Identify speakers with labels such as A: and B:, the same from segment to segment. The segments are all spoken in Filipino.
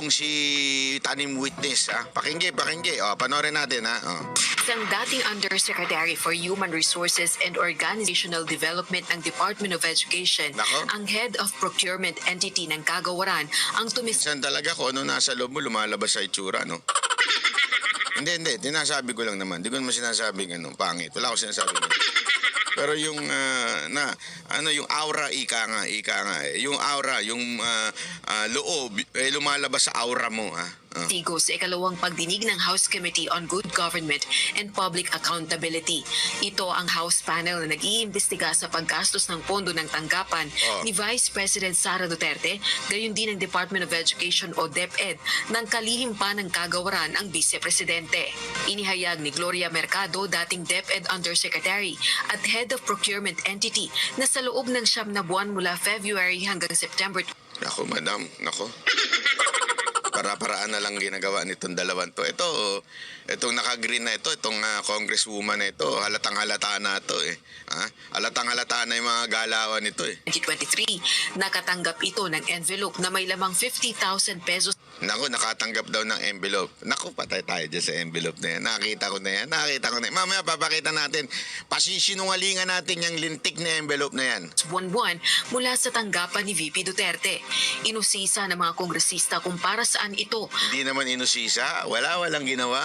A: itong si Tanim Witness. Ha? Pakinggi, pakinggi. O, panoorin natin. Ha? O.
B: Isang dating Undersecretary for Human Resources and Organizational Development ng Department of Education,
A: Nako.
B: ang Head of Procurement Entity ng Kagawaran, ang tumis
A: Minsan talaga kung ano nasa loob mo, lumalabas sa itsura, no? hindi, hindi. Tinasabi ko lang naman. Hindi ko naman sinasabing ano, pangit. Wala ko sinasabing ano. Pero yung, ah, na, ano, yung aura, ika nga, ika nga. eh. Yung aura, yung ah, ah, loob, eh, lumalabas sa aura mo? Ah.
B: Tigo sa ikalawang pagdinig ng House Committee on Good Government and Public Accountability. Ito ang House panel na nag-iimbestiga sa paggastos ng pondo ng tanggapan
A: Oh.
B: ni Vice President Sara Duterte, gayon din ng Department of Education o DepEd, ng kalihim pa ng kagawaran ang Vice Presidente. Inihayag ni Gloria Mercado, dating DepEd Undersecretary at Head of Procurement Entity na sa loob ng siyam na buwan mula February hanggang September
A: Nako, madam. Nako. Para-paraan na lang ginagawa nitong dalawang to. Ito, itong naka-green na ito, itong ah, congresswoman na ito, halatang halata na ito eh. Ha? Halatang halata na yung mga galawan nito eh.
B: 2023, nakatanggap ito ng envelope na may lamang 50,000 pesos
A: Nako, nakatanggap daw ng envelope. Nako, patay tayo dyan sa envelope na yan. Nakita ko na yan. Nakita ko na yan. Mamaya papakita natin. Pasisinungalingan natin yung lintik na envelope na yan.
B: buwan-buwan mula sa tanggapan ni VP Duterte. Inusisa ng mga kongresista kung para saan ito.
A: Hindi naman inusisa. Wala, walang ginawa.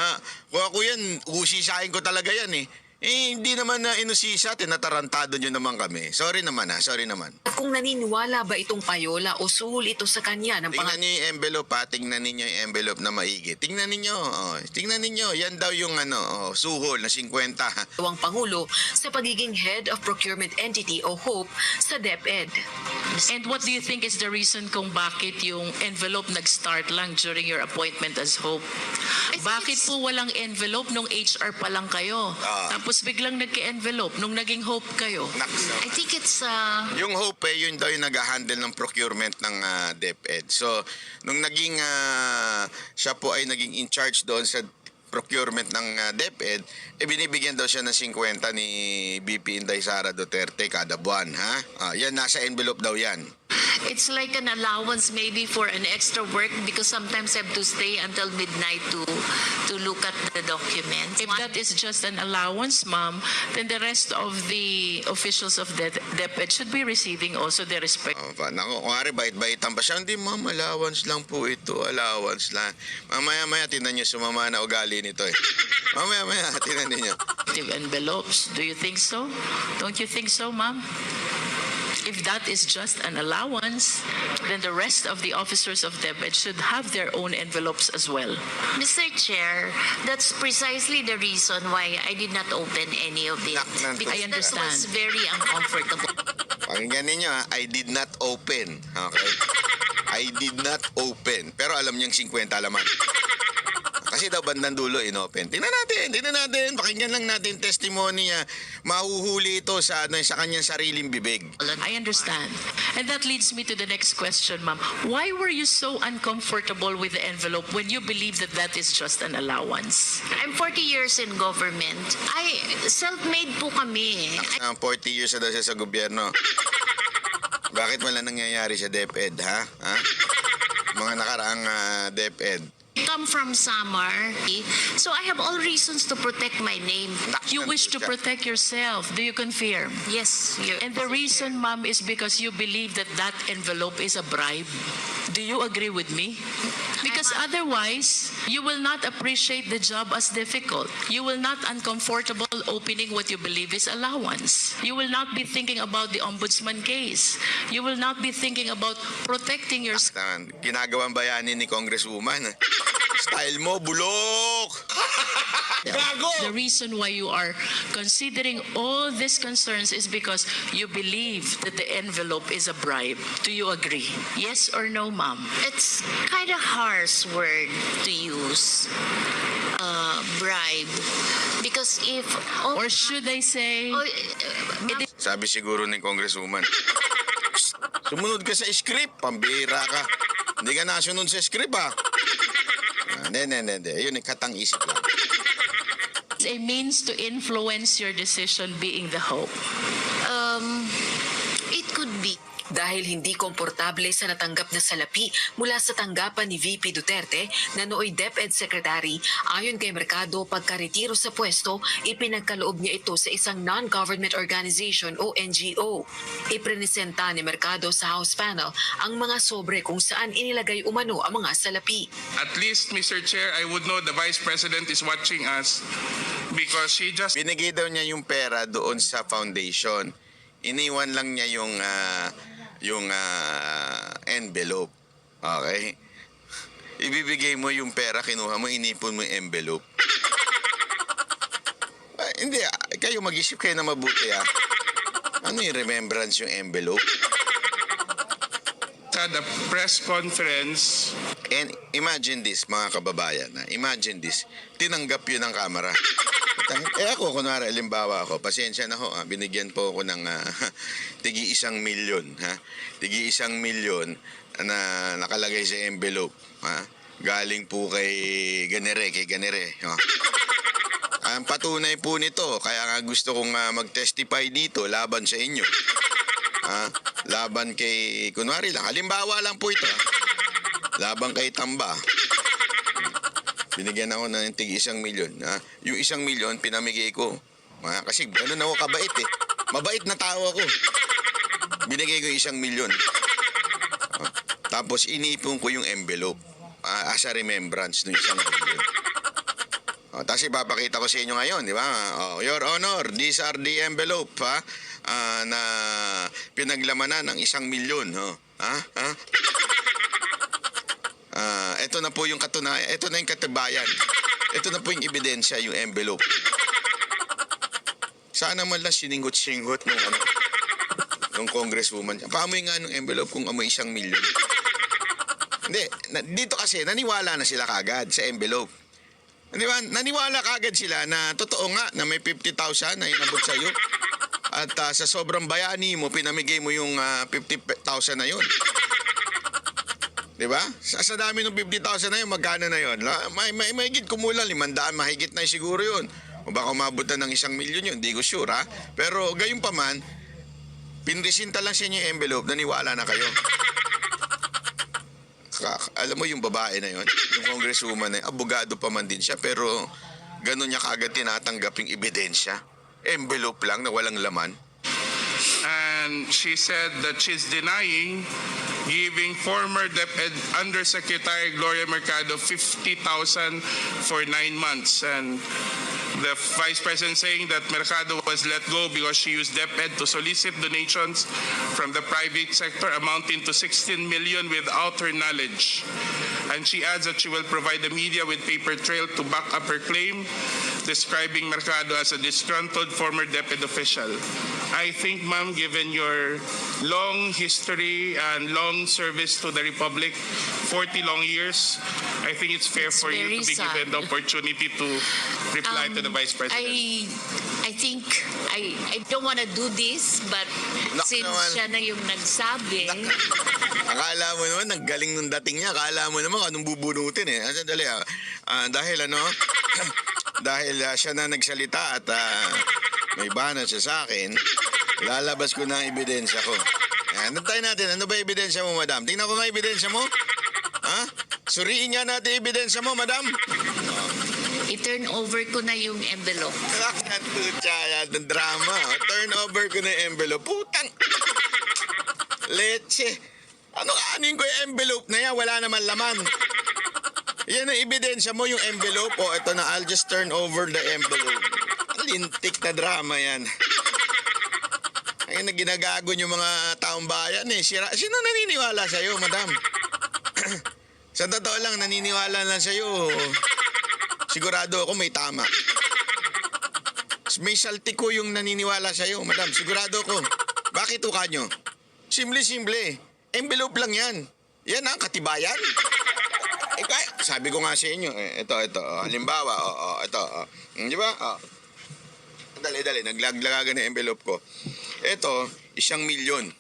A: Kung ako yan, usisahin ko talaga yan eh. Eh, hindi naman na inusisa, tinatarantado nyo naman kami. Sorry naman ha, sorry naman.
B: At kung naniniwala ba itong payola o suhol ito sa kanya ng
A: Tingnan
B: pangat
A: niyo yung envelope ha, tingnan ninyo yung envelope na maigi. Tingnan ninyo, oh, tingnan ninyo, yan daw yung ano, oh, suhol na 50.
B: dalawang Pangulo sa pagiging Head of Procurement Entity o HOPE sa DepEd.
C: And what do you think is the reason kung bakit yung envelope nag-start lang during your appointment as Hope? Bakit po walang envelope nung HR pa lang kayo?
A: Ah.
C: Tapos biglang nagka-envelope nung naging Hope kayo?
D: I think it's uh,
A: Yung Hope, eh, yun daw yung nag-handle ng procurement ng ah, DepEd. So, nung naging, ah, siya po ay naging in charge doon sa procurement ng ah, DepEd, eh binibigyan daw siya ng 50 ni BP Inday Sara Duterte kada buwan, ha? Ah, yan, nasa envelope daw yan.
D: it's like an allowance maybe for an extra work because sometimes I have to stay until midnight to to look at the documents.
C: If that is just an allowance, ma'am, then the rest of the officials of the DepEd should be receiving also their respect.
A: Oh, pa, naku, kung ari, bait-baitan pa siya. Hindi, ma'am, allowance lang po ito. Allowance lang. Mamaya-maya, tinan niyo, sumama na ugali nito eh. Mamaya-maya, tinan niyo.
C: envelopes. Do you think so? Don't you think so, ma'am? If that is just an allowance, then the rest of the officers of DepEd should have their own envelopes as well.
D: Mr. Chair, that's precisely the reason why I did not open any of it.
A: Nak-
D: Because
C: I
D: that
C: understand.
D: was very uncomfortable.
A: Pakinggan ninyo ha, I did not open. Okay? I did not open. Pero alam niyang 50 laman. Kasi daw bandang dulo inopen. Tingnan natin, tingnan natin. Pakinggan lang natin testimony niya. Mahuhuli ito sa, ano, sa kanyang sariling bibig.
C: I understand. And that leads me to the next question, ma'am. Why were you so uncomfortable with the envelope when you believe that that is just an allowance?
D: I'm 40 years in government. I self-made po kami. I
A: Ah, 40 years na daw siya sa gobyerno. Bakit wala nangyayari sa DepEd, ha? ha? Mga nakaraang ah, DepEd.
D: Come from Samar, so I have all reasons to protect my name.
C: You wish to protect yourself. Do you confirm?
D: Yes, Your
C: And the reason, ma'am, is because you believe that that envelope is a bribe. Do you agree with me? Because
D: I'm
C: otherwise, you will not appreciate the job as difficult. You will not uncomfortable opening what you believe is allowance. You will not be thinking about the ombudsman case. You will not be thinking about protecting your
A: Taman, ginagawang bayani ni Congresswoman. Style mo, bulok!
C: The reason why you are considering all these concerns is because you believe that the envelope is a bribe. Do you agree? Yes or no, ma'am?
D: It's kind of harsh word to use, uh, bribe, because if oh,
C: Or should I say,
D: oh, uh, ma'am,
A: Sabi siguro ni Congresswoman. Sumunod ka sa script, pambira ka. Hindi ka nasunod sa script, ha? Ah, Hindi, hindi, hindi. Yun, katang isip lang.
C: it's a means to influence your decision being the hope?
D: um, it could be.
B: Dahil hindi komportable sa natanggap na salapi mula sa tanggapan ni VP Duterte na nooy DepEd Secretary. Ayon kay Mercado, pagkaretiro sa pwesto, ipinagkaloob niya ito sa isang non-government organization o NGO. Iprenesenta ni Mercado sa House panel ang mga sobre kung saan inilagay umano ang mga salapi.
E: At least, Mr. Chair, I would know the Vice President is watching us because she just
A: Binigay daw niya yung pera doon sa foundation. Iniwan lang niya yung ah, yung ah, envelope. Okay? Ibibigay mo yung pera, kinuha mo, inipon mo yung envelope. Ah, hindi, ah, kayo mag-isip kayo na mabuti ah. Ano yung remembrance yung envelope?
E: had a press conference
A: And imagine this, mga kababayan, na imagine this, tinanggap yun ng kamera. Eh ako, kunwari, alimbawa ako, pasensya na ho, ah, binigyan po ako ng ah, tigi isang milyon, ha? Tigi isang milyon na nakalagay sa envelope, ha? Galing po kay Ganere, kay Ganere, ha? Ang patunay po nito, kaya nga gusto kong ah, mag-testify dito laban sa inyo. Ha? Laban kay, kunwari lang, halimbawa lang po ito, ha? Laban kay Tamba. Binigyan ako ng tig isang milyon. Ha? Yung isang milyon, pinamigay ko. Ha? Kasi ganun ako kabait eh. Mabait na tao ako. Binigay ko isang milyon. Ha? Tapos iniipon ko yung envelope. ah, as a remembrance ng isang milyon. Oh, tapos ipapakita ko sa inyo ngayon, di ba? Oh, Your Honor, these are the envelope, ha? Ah, na pinaglamanan ng isang milyon, oh. Ha? Ha? Ah, ito na po yung katunayan. Ito na yung katibayan. Ito na po yung ebidensya, yung envelope. Sana man lang siningot-singot nung ano, nung congresswoman. Paamoy nga nung envelope kung amoy isang milyon. Hindi, na, dito kasi naniwala na sila kagad sa envelope. Di ba? Naniwala kagad sila na totoo nga na may 50,000 na inabot sa iyo. At ah, sa sobrang bayani mo, pinamigay mo yung ah, 50,000 na yun. Di ba? Sa, sa dami ng 50,000 na yun, magkano na yun? May, may, may higit kumulang, limandaan, mahigit na siguro yun. O baka umabot na ng isang milyon yun, hindi ko sure ha. Pero gayon pa man, pinresinta lang sa inyo yung envelope, naniwala na kayo. Kak- alam mo yung babae na yun, yung congresswoman na yun, abogado pa man din siya, pero ganun niya kagad tinatanggap yung ebidensya. Envelope lang na walang laman.
E: and she said that she's denying giving former DepEd Undersecretary Gloria Mercado 50,000 for nine months. And the Vice President saying that Mercado was let go because she used DepEd to solicit donations from the private sector amounting to 16 million without her knowledge. And she adds that she will provide the media with paper trail to back up her claim, describing Mercado as a disgruntled former DepEd official. I think, ma'am, given your long history and long service to the Republic, 40 long years, I think it's fair
D: It's
E: for you to be given the
D: sad.
E: opportunity to reply to the Vice President.
D: I I think I I don't want to do this but
A: Nak
D: since
A: naman.
D: siya na yung nagsabi
A: Akala mo naman, ang galing nung dating niya. Akala mo naman anong bubunutin eh. Ah, Sandali ah. Ah, dahil ano, dahil ah, siya na nagsalita at ah, may bana siya sa akin, lalabas ko na ang ebidensya ko. Ayan, tayo natin. Ano ba ebidensya mo, madam? Tingnan ko nga ebidensya mo. Ha? Suriin nga natin ebidensya mo, madam.
D: i-turn over ko na yung envelope.
A: Nakatutya yan ng drama. Turn over ko na yung envelope. Putang! Leche. Ano kanin ko yung envelope na yan? Wala naman laman. Yan ang ebidensya mo, yung envelope. O, ito na, I'll just turn over the envelope. Lintik na drama yan. Ayun na ginagago yung mga taong bayan eh. Sira, sino naniniwala sa'yo, madam? Sa totoo lang, naniniwala lang sa'yo. Sigurado ako may tama. May salti ko yung naniniwala sa'yo, madam. Sigurado ko. Bakit uka nyo? Simple-simple. Envelope lang yan. Yan ang katibayan. Eh, kaya, sabi ko nga sa inyo, eh, ito, ito, oh, halimbawa, oh, oh, ito, oh, Hmm, di ba? Oh. Dali, dali, naglaglagagan ng envelope ko. Ito, isang milyon.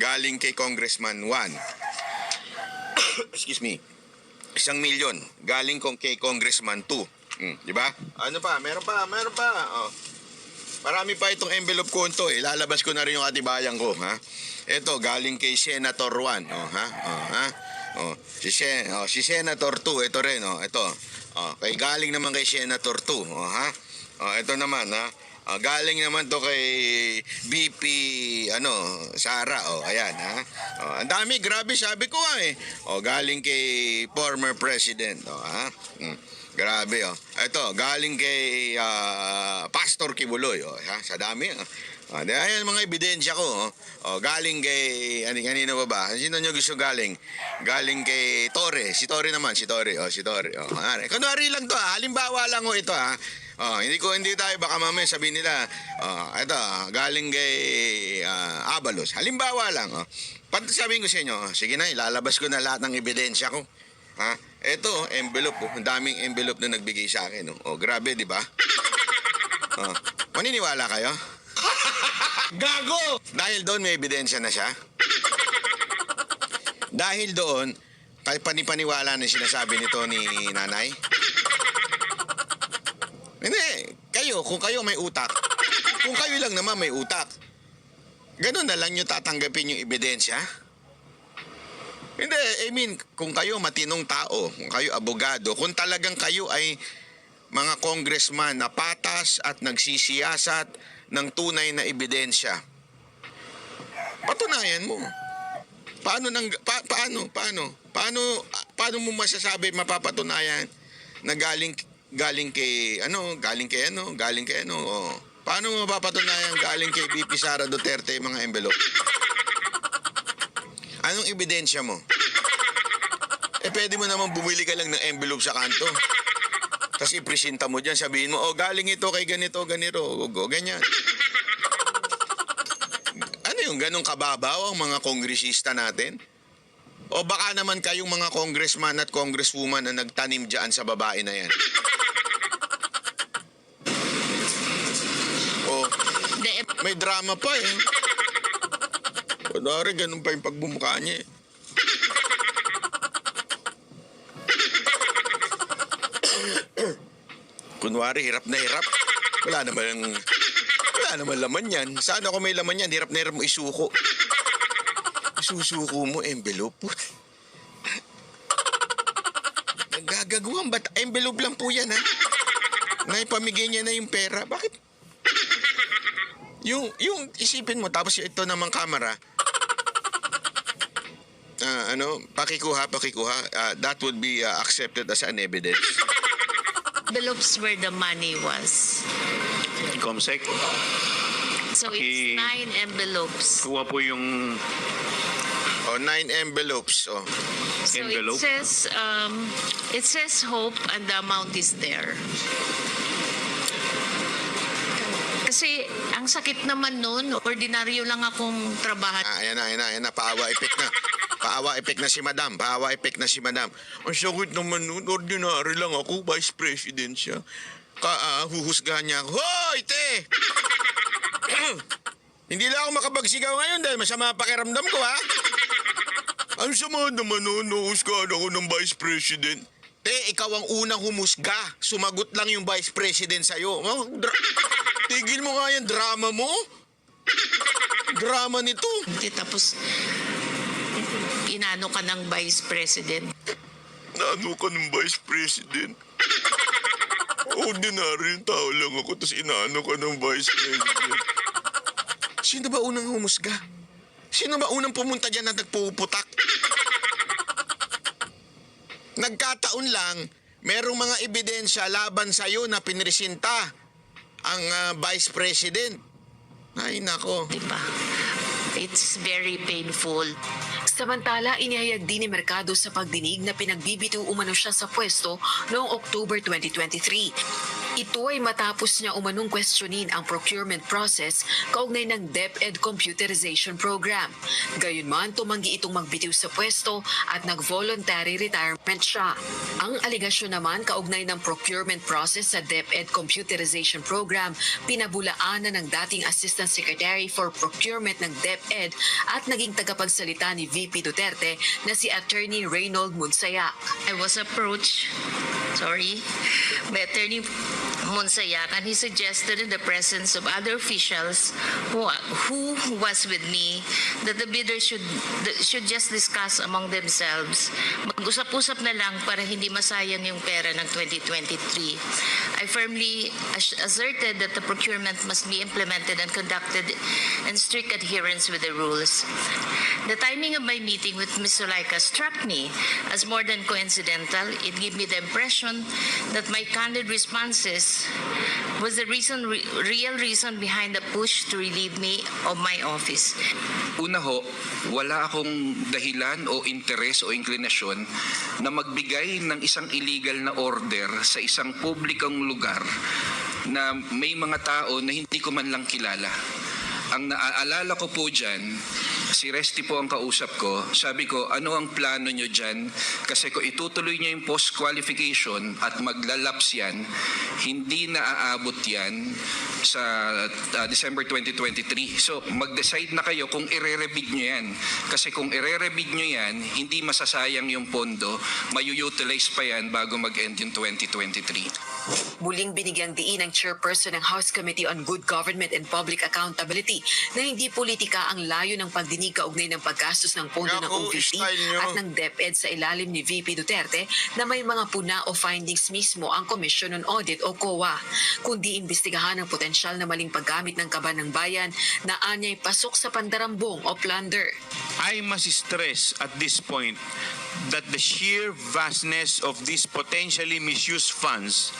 A: Galing kay Congressman Juan. Excuse me. Isang milyon. Galing kong kay Congressman 2. Hmm, di ba? Ano pa? Meron pa, meron pa. Oh. Marami pa itong envelope ko ito eh. Lalabas ko na rin yung atibayan ko, ha? Ito, galing kay Senator Juan, oh, ha? Oh, ha? Oh, si, Sen oh, si Senator 2, ito rin, oh, ito. Oh, kay galing naman kay Senator 2, oh, ha? Oh, ito naman, ha? Oh, galing naman to kay BP ano Sara oh ayan ha oh, ang dami grabe sabi ko nga eh oh galing kay former president oh ha Hmm. Grabe oh. Ito, galing kay ah, Pastor Kibuloy oh, ha? Sa dami. Oh. Oh, ayan mga ebidensya ko. Oh. Oh, galing kay ano kanino ba ba? Sino nyo gusto galing? Galing kay Tore. Si Tore naman, si Tore. Oh, si Tore. Oh, kunwari. Kunwari lang to ha. Halimbawa lang oh ito ha. Oh, hindi ko hindi tayo baka mamaya sabihin nila, oh, ito, galing kay ah, Abalos. Halimbawa lang, oh. Pag sabihin ko sa inyo, oh, sige na, ilalabas ko na lahat ng ebidensya ko. Ha? Ito, envelope. Oh. Ang daming envelope na nagbigay sa akin. Oh, oh grabe, di ba? Oh. Maniniwala kayo? Gago! Dahil doon may ebidensya na siya. Dahil doon, kay panipaniwala na sinasabi nito ni nanay. Hindi, kayo, kung kayo may utak, kung kayo lang naman may utak, ganun na lang nyo tatanggapin yung ebidensya? Hindi, I mean, kung kayo matinong tao, kung kayo abogado, kung talagang kayo ay mga congressman na patas at nagsisiyasat ng tunay na ebidensya, patunayan mo. Paano nang pa, paano paano paano paano mo masasabi mapapatunayan na galing galing kay ano galing kay ano galing kay ano oh. paano mo mapapatunayan galing kay BP Sara Duterte yung mga envelope Anong ebidensya mo? Eh, pwede mo naman bumili ka lang ng envelope sa kanto. Tapos ipresenta mo dyan, sabihin mo, oh, galing ito kay ganito, ganito, o, o, ganyan. Yung ganong kababaw ang mga kongresista natin? O baka naman kayong mga congressman at congresswoman na nagtanim dyan sa babae na yan? O, may drama pa eh. Kunwari, ganun pa yung pagbumuka niya eh. Kunwari, hirap na hirap. Wala naman, wala naman laman yan. Sana kung may laman yan, hirap na hirap mo isuko. Isusuko mo, envelope. Nagagagawan ba't envelope lang po yan, ha? Naipamigay niya na yung pera. Bakit yung, yung isipin mo, tapos ito namang camera, ah, ano, pakikuha, pakikuha, ah, that would be ah, accepted as an evidence.
D: envelopes where the money was.
F: Comsec,
D: So
F: Paki-
D: it's nine envelopes.
F: kuha po yung
A: O, nine envelopes. Oh.
D: So
F: Envelope?
D: it says um, it says hope and the amount is there. Kasi ang sakit naman noon, ordinaryo lang akong trabahan.
A: Ah, ayan na, ayan na, ayan na, paawa effect na. Paawa effect na si madam, paawa effect na si madam. Ang sakit naman nun, ordinary lang ako, vice president siya. Ka, ah, huhusgahan niya ako, Hoy, te! Hindi lang ako makapagsigaw ngayon dahil masama ang pakiramdam ko, ha? Ang sama naman nun, nuhusgahan ako ng vice president. Te, ikaw ang unang humusga. Sumagot lang yung vice president sa'yo. Oh, dra- Tigil mo nga yung drama mo. Drama nito.
D: Tapos inano ka ng vice president.
A: Naano ka ng vice president? Ordinary yung tao lang ako, tapos inaano ka ng vice president. Sino ba unang humusga? Sino ba unang pumunta dyan na nagpuputak? Nagkataon lang, merong mga ebidensya laban sa'yo na pinresinta ang ah, vice president. Ay, nako.
D: Diba? It's very painful.
B: Samantala, inihayag din ni Mercado sa pagdinig na pinagbibitiw umano siya sa pwesto noong October 2023. Ito ay matapos niya umanong questionin ang procurement process kaugnay ng DepEd Computerization Program. Gayunman, tumanggi itong magbitiw sa pwesto at nag-voluntary retirement siya. Ang aligasyon naman kaugnay ng procurement process sa DepEd Computerization Program, pinabulaan na ng dating Assistant Secretary for Procurement ng DepEd at naging tagapagsalita ni VP Duterte na si Attorney Reynold Munsayak.
D: I was approached sorry, by Attorney Monsayakan, he suggested in the presence of other officials who, who was with me that the bidders should, should just discuss among themselves. Mag-usap-usap na lang para hindi masayang yung pera ng 2023. I firmly asserted that the procurement must be implemented and conducted in strict adherence with the rules. The timing of my meeting with Ms. Sulaika struck me as more than coincidental. It gave me the impression that my candid responses was the reason, re- real reason behind the push to relieve me of my office.
G: Una ho, wala akong dahilan o interes o inklinasyon na magbigay ng isang illegal na order sa isang publikong lugar na may mga tao na hindi ko man lang kilala. Ang naaalala ko po dyan, si Resty po ang kausap ko, sabi ko, ano ang plano nyo dyan? Kasi kung itutuloy nyo yung post-qualification at maglalaps yan, hindi na aabot yan sa uh, December 2023. So mag-decide na kayo kung ire-rebid nyo yan. Kasi kung ire-rebid nyo yan, hindi masasayang yung pondo, mayu-utilize pa yan bago mag-end yung 2023.
B: Muling binigyang diin ng chairperson ng House Committee on Good Government and Public Accountability na hindi politika ang layo ng pagdinig kaugnay ng paggastos ng pondo ng OVP at ng DepEd sa ilalim ni VP Duterte na may mga puna o findings mismo ang Commission on Audit o COA, kundi imbestigahan ang potensyal na maling paggamit ng kaban ng bayan na anyay pasok sa pandarambong o plunder.
H: I must stress at this point that the sheer vastness of these potentially misused funds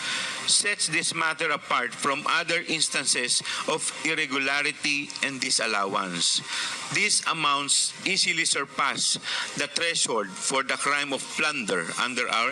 H: sets this matter apart from other instances of irregularity and disallowance. These amounts easily surpass the threshold for the crime of plunder under our